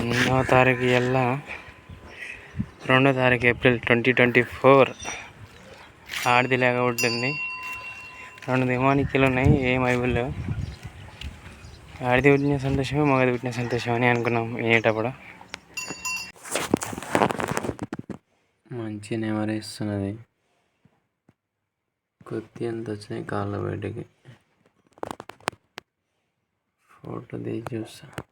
ఎన్నో తారీఖు ఎలా రెండో తారీఖు ఏప్రిల్ ట్వంటీ ట్వంటీ ఫోర్. ఆడిది లేక ఉంటుంది రెండు దిమానికీలు ఉన్నాయి ఏం ఐబుల్ లేవు ఆడిది పుట్టిన సంతోషమే మగది పుట్టిన సంతోషం అని అనుకున్నాం వినేటప్పుడు. మంచి నెమరేస్తున్నది కొద్ది ఎంత వచ్చినాయి కాళ్ళ బయటకి. ఫోటో తీసి చూస్తాను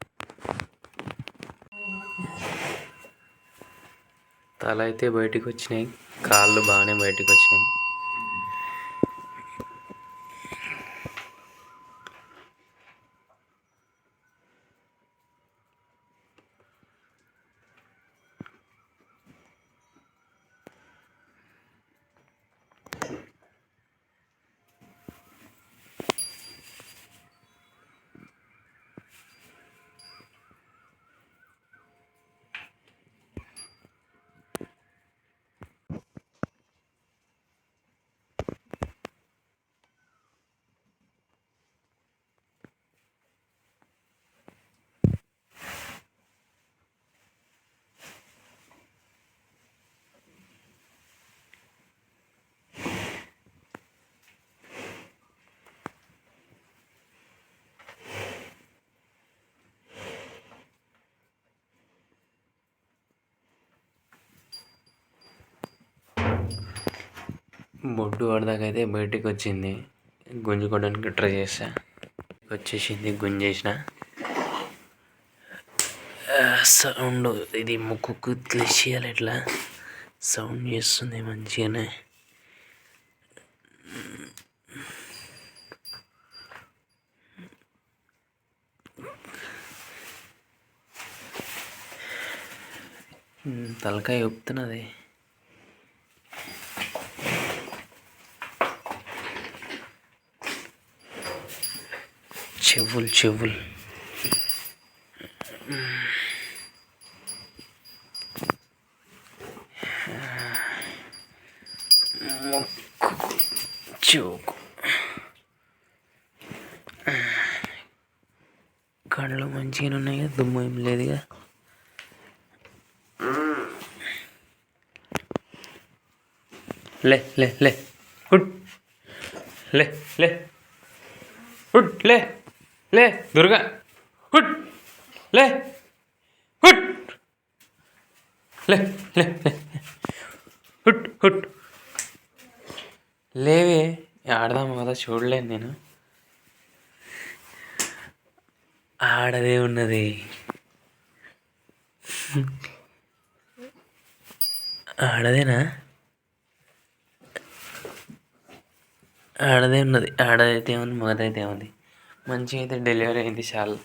తల అయితే బయటికి వచ్చినాయి కాళ్ళు బాగానే బయటికి వచ్చినాయి బొడ్డు పడదాకైతే బయటికి వచ్చింది గుంజుకోవడానికి ట్రై చేసా వచ్చేసింది గుంజేసిన. సౌండ్ ఇది ముక్కుకు తెలిసేయాలి ఇట్లా సౌండ్ చేస్తుంది మంచిగానే. తలకాయ ఒప్పుతున్నది చెవులు చెవులు. ముక్కు చెవుకు. కళ్ళు మంచిగా ఉన్నాయి? దుమ్ము ఏం లేదుగా? లే లే లే. హుట్ లే లే. హుట్ లే. లే దుర్గా. హుట్. లే. హుట్. లే లే హుట్ హుట్. లేవే ఆడదాం కదా చూడలేను నేను. ఆడదే ఉన్నది. ఆడదేనా? ఆడదే ఉన్నది. ఆడదైతే ఏముంది మగదైతే ఉంది మంచిగా అయితే డెలివరీ అయింది చాలా.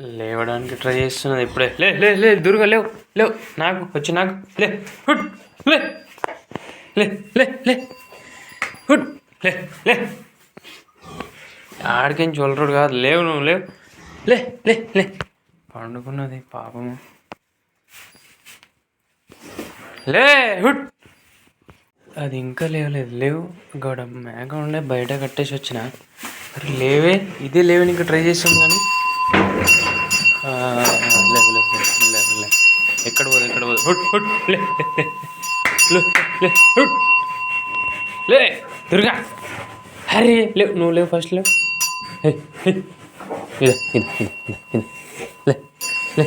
లేవడానికి ట్రై చేస్తున్నది ఇప్పుడే. లే లే లే దుర్గా లేవు లేవు. నాకు వచ్చి నాకు లే హుడ్ లే లే లే లే. హుట్ లే లే. ఆడికేం చూడరుడు కాదు. లేవు నువ్వు లేవు. లే లే లే. పండుకున్నది పాపము. లే హుడ్ అది ఇంకా లేవలేదు లేవు. గోడ మేక ఉండే బయట కట్టేసి వచ్చిన. మరి లేవే. ఇదే లేవని ఇంకా ట్రై చేసాం కానీ. లేవు లేవు లేవు, లేవు ఎక్కడ పోదు ఎక్కడ పోదు. హుట్ హుట్ లే లే, హుట్. లే దుర్గా. హరే లేవు నువ్వు లేవు ఫస్ట్ లేవు. ఇదా ఇదా ఇదా ఇదా లే లే.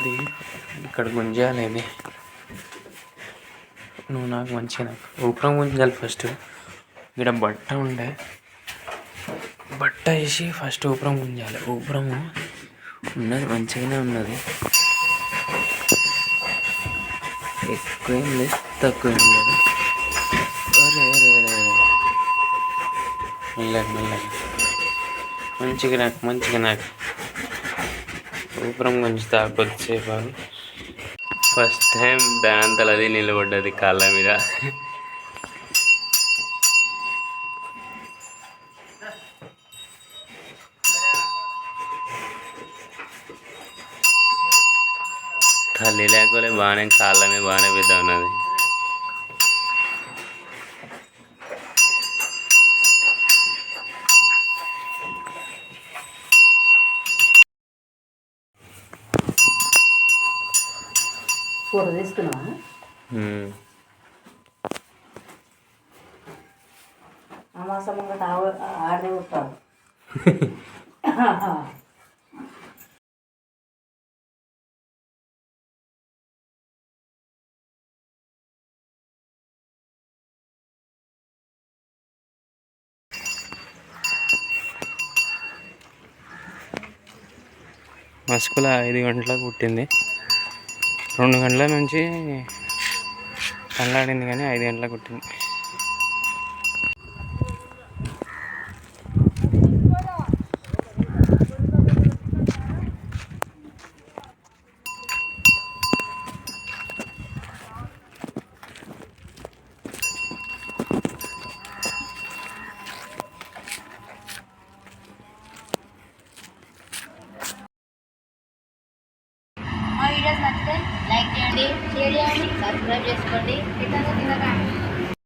అది ఇక్కడ గుంజాలి ఇది నువ్వు నాకు మంచిగా నాకు. ఊపిరం గుంజాలి ఫస్ట్. ఇక్కడ బట్ట ఉండే. బట్ట వేసి ఫస్ట్ ఊపిరం గుంజాలి. ఊపిరము ఉన్నది మంచిగానే ఉన్నది. ఎక్కువ ఏం లేదు తక్కువ ఏం లేదు మెల్లగా మెల్లగా. మంచిగా నాకు మంచిగా నాకు. ఊపిరం గుంజుతా కొద్దిసేపు ఫస్ట్ టైం దానంతలో అది నిలబడ్డది కాళ్ళ మీద. తల్లి లేకపోతే బాగానే కాళ్ళమే బాగానే పెద్ద ఉన్నది కూర తీసుకున్నావా. అమాస ఆడనే ఉంటాడు మా స్కూల్ ఐదు గంటలకు పుట్టింది. రెండు గంటల నుంచి కళ్ళాడింది కానీ ఐదు గంటలకు కుట్టింది. చేయండి సబ్స్క్రైబ్ చేసుకోండి.